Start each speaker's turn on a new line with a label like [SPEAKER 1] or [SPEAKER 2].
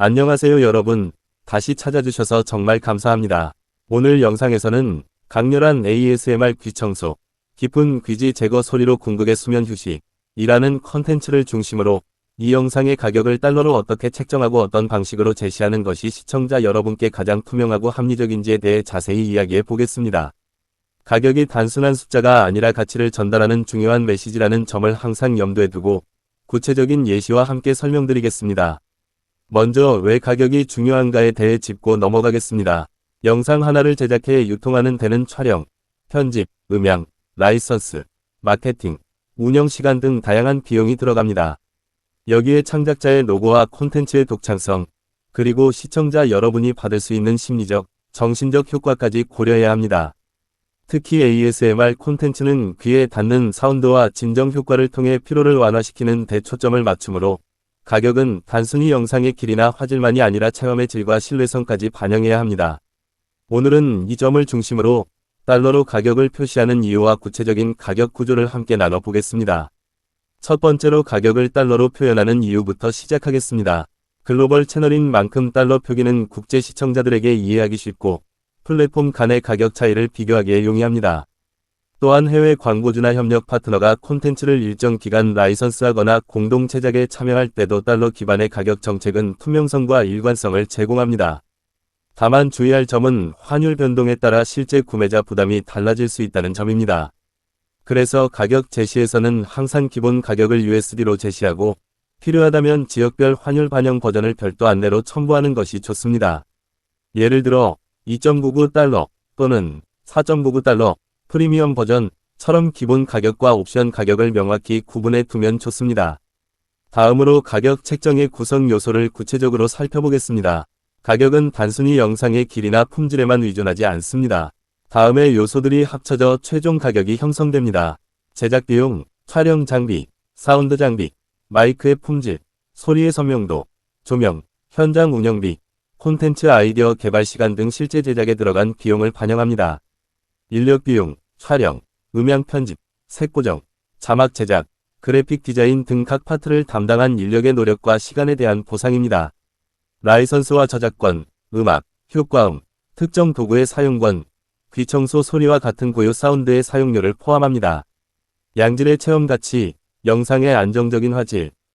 [SPEAKER 1] 안녕하세요 여러분. 다시 찾아주셔서 정말 감사합니다. 오늘 영상에서는 강렬한 ASMR 귀청소, 깊은 귀지 제거 소리로 궁극의 수면 휴식, 이라는 컨텐츠를 중심으로 이 영상의 가격을 달러로 어떻게 책정하고 어떤 방식으로 제시하는 것이 시청자 여러분께 가장 투명하고 합리적인지에 대해 자세히 이야기해 보겠습니다. 가격이 단순한 숫자가 아니라 가치를 전달하는 중요한 메시지라는 점을 항상 염두에 두고 구체적인 예시와 함께 설명드리겠습니다. 먼저 왜 가격이 중요한가에 대해 짚고 넘어가겠습니다. 영상 하나를 제작해 유통하는 데는 촬영, 편집, 음향, 라이선스, 마케팅, 운영 시간 등 다양한 비용이 들어갑니다. 여기에 창작자의 노고와 콘텐츠의 독창성, 그리고 시청자 여러분이 받을 수 있는 심리적, 정신적 효과까지 고려해야 합니다. 특히 ASMR 콘텐츠는 귀에 닿는 사운드와 진정 효과를 통해 피로를 완화시키는 데 초점을 맞추므로 가격은 단순히 영상의 길이나 화질만이 아니라 체험의 질과 신뢰성까지 반영해야 합니다. 오늘은 이 점을 중심으로 달러로 가격을 표시하는 이유와 구체적인 가격 구조를 함께 나눠보겠습니다. 첫 번째로 가격을 달러로 표현하는 이유부터 시작하겠습니다. 글로벌 채널인 만큼 달러 표기는 국제 시청자들에게 이해하기 쉽고 플랫폼 간의 가격 차이를 비교하기에 용이합니다. 또한 해외 광고주나 협력 파트너가 콘텐츠를 일정 기간 라이선스하거나 공동 제작에 참여할 때도 달러 기반의 가격 정책은 투명성과 일관성을 제공합니다. 다만 주의할 점은 환율 변동에 따라 실제 구매자 부담이 달라질 수 있다는 점입니다. 그래서 가격 제시에서는 항상 기본 가격을 USD로 제시하고 필요하다면 지역별 환율 반영 버전을 별도 안내로 첨부하는 것이 좋습니다. 예를 들어 2.99달러 또는 4.99달러 프리미엄 버전처럼 기본 가격과 옵션 가격을 명확히 구분해 두면 좋습니다. 다음으로 가격 책정의 구성 요소를 구체적으로 살펴보겠습니다. 가격은 단순히 영상의 길이나 품질에만 의존하지 않습니다. 다음의 요소들이 합쳐져 최종 가격이 형성됩니다. 제작 비용, 촬영 장비, 사운드 장비, 마이크의 품질, 소리의 선명도, 조명, 현장 운영비, 콘텐츠 아이디어 개발 시간 등 실제 제작에 들어간 비용을 반영합니다. 인력 비용, 촬영, 음향 편집, 색 고정, 자막 제작, 그래픽 디자인 등 각 파트를 담당한 인력의 노력과 시간에 대한 보상입니다. 라이선스와 저작권, 음악, 효과음, 특정 도구의 사용권, 귀청소 소리와 같은 고유 사운드의 사용료를 포함합니다. 양질의 체험 가치, 영상의 안정적인 화질,